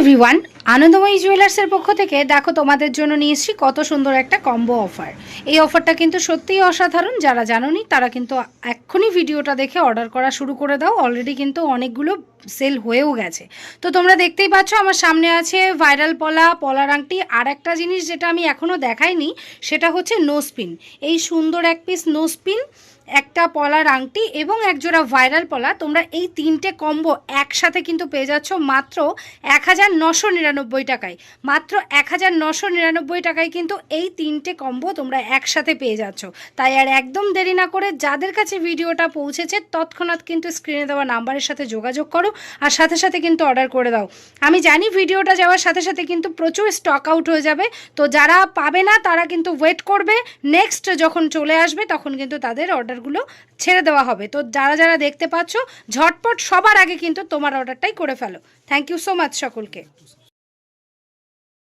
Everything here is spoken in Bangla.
এভরিওয়ান আনন্দময়ী জুয়েলার্সের পক্ষ থেকে দেখো তোমাদের জন্য নিয়ে কত সুন্দর একটা কম্বো অফার এই অফারটা কিন্তু সত্যিই অসাধারণ। যারা জানোনি, তারা কিন্তু এক্ষুনি ভিডিওটা দেখে অর্ডার করা শুরু করে দাও। অলরেডি কিন্তু অনেকগুলো সেল হয়েও গেছে। তো তোমরা দেখতেই পাচ্ছ আমার সামনে আছে ভাইরাল পলা, পলার আংটি। আর একটা জিনিস যেটা আমি এখনও দেখাইনি, সেটা হচ্ছে নোসপিন এই সুন্দর এক পিস নোসপিন একটা পলার আংটি এবং একজোড়া ভাইরাল পলা। তোমরা এই তিনটে কম্বো একসাথে কিন্তু পেয়ে যাচ্ছ মাত্র এক হাজার নশো নিরানব্বই টাকায়। মাত্র এক হাজার নশো নিরানব্বই টাকায় কিন্তু এই তিনটে কম্বো তোমরা একসাথে পেয়ে যাচ্ছ। তাই আর একদম দেরি না করে যাদের কাছে ভিডিওটা পৌঁছেছে, তৎক্ষণাৎ কিন্তু স্ক্রিনে দেওয়া নাম্বারের সাথে যোগাযোগ করো। আর সাথে সাথে কিন্তু অর্ডার করে দাও। আমি জানি ভিডিওটা যাওয়ার সাথে সাথে কিন্তু প্রচুর স্টক আউট হয়ে যাবে। তো যারা পাবে না, তারা কিন্তু ওয়েট করবে। নেক্সট যখন চলে আসবে, তখন কিন্তু তাদের অর্ডারগুলো ছেড়ে দেওয়া হবে। তো যারা যারা দেখতে পাচ্ছ, ঝটপট সবার আগে কিন্তু তোমার অর্ডারটাই করে ফেলো। থ্যাংক ইউ সো মাচ সকলকে।